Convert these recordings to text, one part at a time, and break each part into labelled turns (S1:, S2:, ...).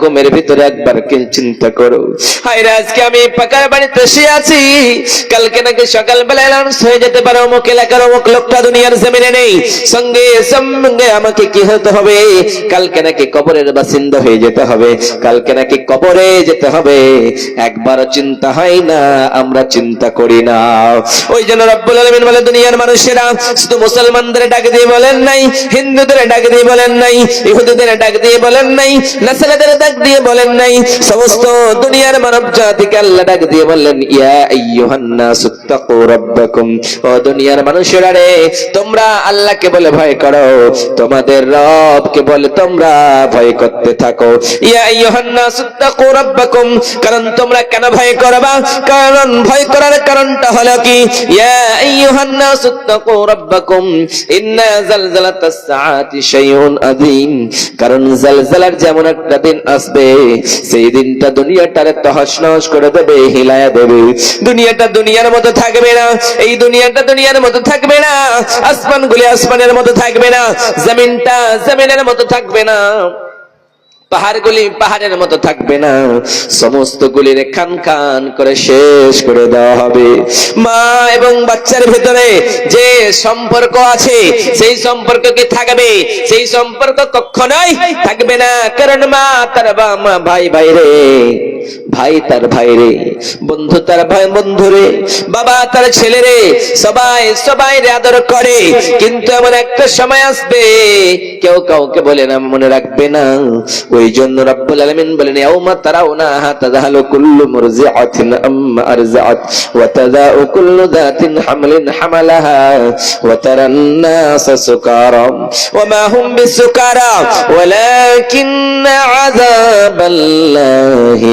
S1: ঘুমের ভিতরে একবার কি চিন্তা করো। হায় আজকে আমি পাকার বাড়িতে শুয়ে আছি। কালকে নাকি সকালবেলা অ্যানাউন্স হয়ে যেতে পারে, অমুক এলাকার অমুক লোকটা দুনিয়ার জমিনে নেই। সঙ্গে সঙ্গে আমাকে কি হতে হবে? কালকে নাকি কবরের বাসিন্দা হয়ে যেতে হবে। কালকে নাকি কবরে যেতে হবে। একবারও চিন্তা হয় না, আমরা চিন্তা করি না। ওই জন্য রব্বুল আলামিন বলে, দুনিয়ার মানুষেরা শুধু মুসলমানদের ডাক দিয়ে বলেন নাই, হিন্দুদের ডাক দিয়ে বলেন নাই, ইহুদিদের ডাক দিয়ে বলেন নাই, নাসারাদের ডাক দিয়ে বলেন নাই, সমস্ত দুনিয়ার মানব জাতিকে আল্লাহ ডাক দিয়ে বললেন, ইয়া আইয়ুহান নাস তাকু রাব্বাকুম। ও দুনিয়ার মানুষেরা রে, তোমরা আল্লাহকে বলে ভয় করো, তোমাদের রবকে বলে তোমরা ভয় করতে থাকো। ইয়া আইয়ুহান নাস তাকু রাব্বাকুম, কারণ তোমরা কেন ভয় করবা? কারণ ভয় করার কারণটা হলো কি? ইয়া আইয়ুহান নাস তাকু রাব্বাকুম, ইন্না জালজালাতাস সাআতি শাইউন আযীম। কারণ জালজালার যেমন একটা দিন আসবে। সেই দিনটা দুনিয়াটারে তহস নহস করে দেবে, হিলায়া দেবে। দুনিয়াটা দুনিয়ার মতো থাকবে না, এই দুনিয়াটা দুনিয়ার মতো থাকবে না আসমান গুলি আসমানের মতো থাকবে না, জমিনটা জমিনের মতো থাকবে না। পাহাড়গুলি পাহাড়ের মতো থাকবে না। সমস্ত গুলির খান খান করে শেষ করে দেওয়া হবে। মা এবং বাচ্চার ভেতরে যে সম্পর্ক আছে, সেই সম্পর্ক কি থাকবে? সেই সম্পর্ক কখনোই থাকবে না, কারণ মা তার বা মা ভাই ভাই রে। ভাই তার ভাই রে বন্ধু তার ভাই বন্ধু রে বাবা তার ছেলে রে সবাই সবাই রে আদর করে। কিন্তু এমন একটা সময় আসবে, কেউ কাউকে বলে না, মনে রাখবে না। ওই জন্য রব্বুল আলামিন বলেন, ইয়াউমা তারাউনা তাযাহালু কুল্লু মুরজিআতিন আম্মা আরজাআত, ওয়া তাযাউ কুল্লু যাতিন হামলিন হামালাহা, ওয়া তারান নাসা সুকারা ওয়া মা হুম বিসুকারা, ওয়ালাকিন্না আযাবাল্লাহি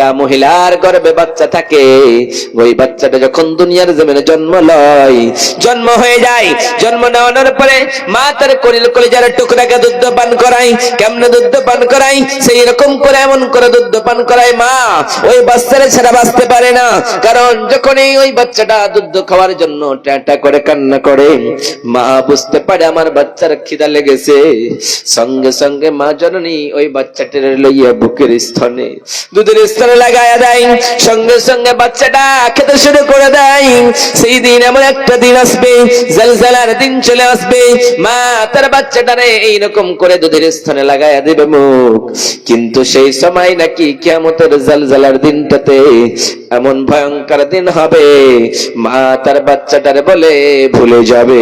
S1: একটা মহিলার গর্ভে বাচ্চা থাকে, ওই বাচ্চাটা যখন দুনিয়ার জমিনে জন্ম লয়, জন্ম হয়ে যায়, জন্ম নেওয়ানোর পরে মা তার কলিল কলিজার টুকরাকে দুধ পান করায়, কেমনে দুধ পান করায়? সেই রকম করে, এমন করে দুধ পান করায় মা। ওই বাচ্চারা ছাড়া বাঁচতে পারে না। কারণ যখনই ওই বাচ্চাটা দুধ খাওয়ার জন্য ট্যাটা করে, কান্না করে, মা বুঝতে পারে আমার বাচ্চার খিদা লেগেছে। সঙ্গে সঙ্গে মা জননী ওই বাচ্চাটার লইয়া বুকের স্থনে দুধের স্থলে লাগায়া দেয়। সঙ্গে সঙ্গে বাচ্চাটা খেতে শুরু করে দেয়। সেই দিন এমন একটা দিন আসবে, জলজালার দিন চলে আসবে। মা, তার বাচ্চাটারে এইরকম করে দুধের স্থলে লাগায়া দেবে মুখ। কিন্তু সেই সময় নাকি কিয়ামতের জলজালার দিনটাতে এমন ভয়ঙ্কর দিন হবে। মা, তার বাচ্চাটারে বলে, ভুলে যাবে।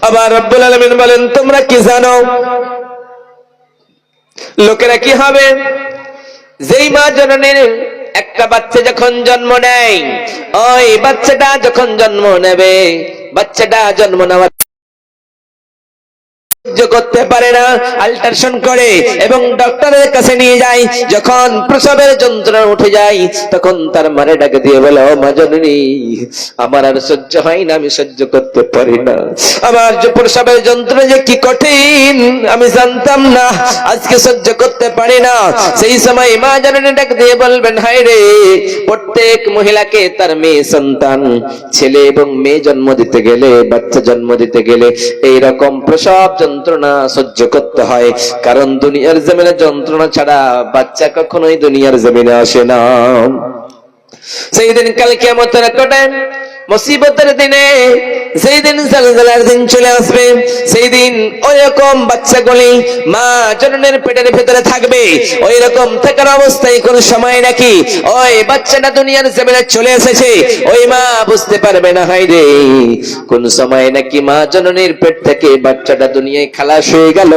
S1: আবার রব্বুল আলামিন বলেন, তোমরা কি জানো? লোকেরা কি হবে? যেই মা জননীর একটা বাচ্চা যখন জন্ম নেয়, ওই বাচ্চাটা যখন জন্ম নেবে, বাচ্চাটা জন্ম নেওয়ার করতে পারে না আল্ট্রাসাউন্ড করে এবং ডক্টরের কাছে নিয়ে যায়। যখন প্রসবের যন্ত্রণা উঠে যায়, তখন তার মারে ডাকে দিয়ে বলে, ও মা আমার আর সহ্য হয় না, আমি সহ্য করতে পারি না। আমার যে প্রসবের যন্ত্রণা যে কি কঠিন, আমি জানতাম না, আজকে সহ্য করতে পারি না। সেই সময় মা জননী ডাক দিয়ে বলবেন রে, প্রত্যেক মহিলাকে তার মেয়ে সন্তান, ছেলে এবং মেয়ে জন্ম দিতে গেলে, বাচ্চা জন্ম দিতে গেলে এই রকম প্রসব যন্ত্রণা সহ্য করতে হয়। কারণ দুনিয়ার জমিনে যন্ত্রণা ছাড়া বাচ্চা কখনোই দুনিয়ার জমিনে আসে না। সেই দিন কাল কেমতের কটে মুসিবতের দিনে সেই দিন দিন চলে আসবে। সেই দিন ওই রকম বাচ্চাগুলি মা জননের পেটের ভেতরে থাকবে। ওই রকম থাকার অবস্থায় কোন সময় নাকি ওই বাচ্চাটা দুনিয়ার জমিনে চলে এসেছে। ওই মা বুঝতে পারবে না হাই রে। কোন সময় নাকি মা জননীর পেট থেকে বাচ্চাটা দুনিয়ায় খালাস হয়ে গেল।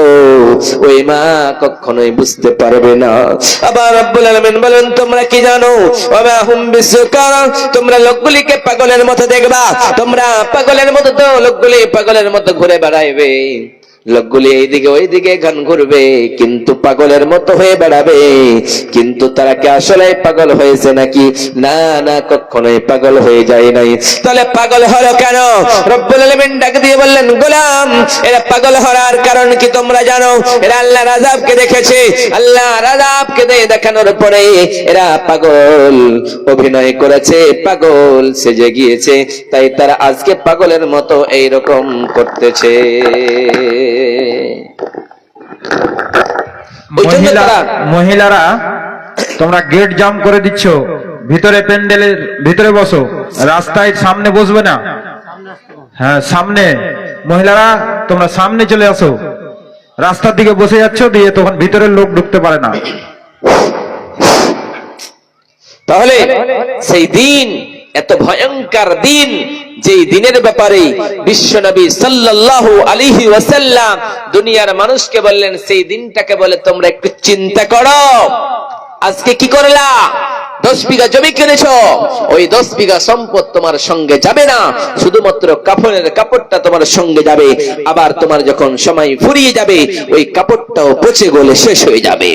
S1: ওই মা কখনোই বুঝতে পারবে না। আবার রব্বুল আলামিন বলেন, তোমরা কি জানো? ওয়া হুম বিসুকারা? তোমরা লোকগুলিকে পাগলের মতো দেখবা। তোমরা পাগলের মতো তো লোকগুলি পাগলের মতো ঘুরে বেড়াইবে। লোকগুলি এইদিকে ওইদিকে গান করবে কিন্তু পাগলের মতো হয়ে বেড়াবে। কিন্তু তারা কি আসলে পাগল হয়েছে নাকি? না না, কখনোই পাগল হয়ে যায় নাই। তাহলে পাগল হলো কেন? রব্বুল আলামিন ডাক দিয়ে বললেন, গোলাম, এরা পাগল হওয়ার কারণ কি তোমরা জানো? এরা আল্লাহ রাজাবকে দেখেছে। আল্লাহ রাজাবকে দেখানোর পরে এরা পাগল। অভিনয় করেছে, পাগল সেজে গিয়েছে। তাই তারা আজকে পাগলের মতো এইরকম করতেছে।
S2: মহিলারা তোমরা গেট জাম করে দিচ্ছ। ভিতরে প্যান্ডেলের ভিতরে বসো। রাস্তায় সামনে বসবে না। হ্যাঁ সামনে। মহিলারা তোমরা সামনে চলে আসো। রাস্তার দিকে বসে যাচ্ছ দিয়ে তখন ভিতরের লোক ঢুকতে পারে না।
S1: তাহলে সেই দিন এত ভয়ঙ্কর দিন যেই দিনের ব্যাপারে বিশ্বনবী সাল্লাল্লাহু আলাইহি ওয়াসাল্লাম দুনিয়ার মানুষকে বললেন, সেই দিনটাকে বলে তোমরা একটু চিন্তা করো। আজকে কি করলা? দশ বিঘা জমি কিনেছ। ওই দশ বিঘা সম্পদ তোমার সঙ্গে যাবে না। শুধুমাত্র কাপড়ের কাপড়টা তোমার সঙ্গে যাবে। আবার তোমার যখন সময় ফুরিয়ে যাবে, ওই কাপড়টাও পচে গলে শেষ হয়ে যাবে।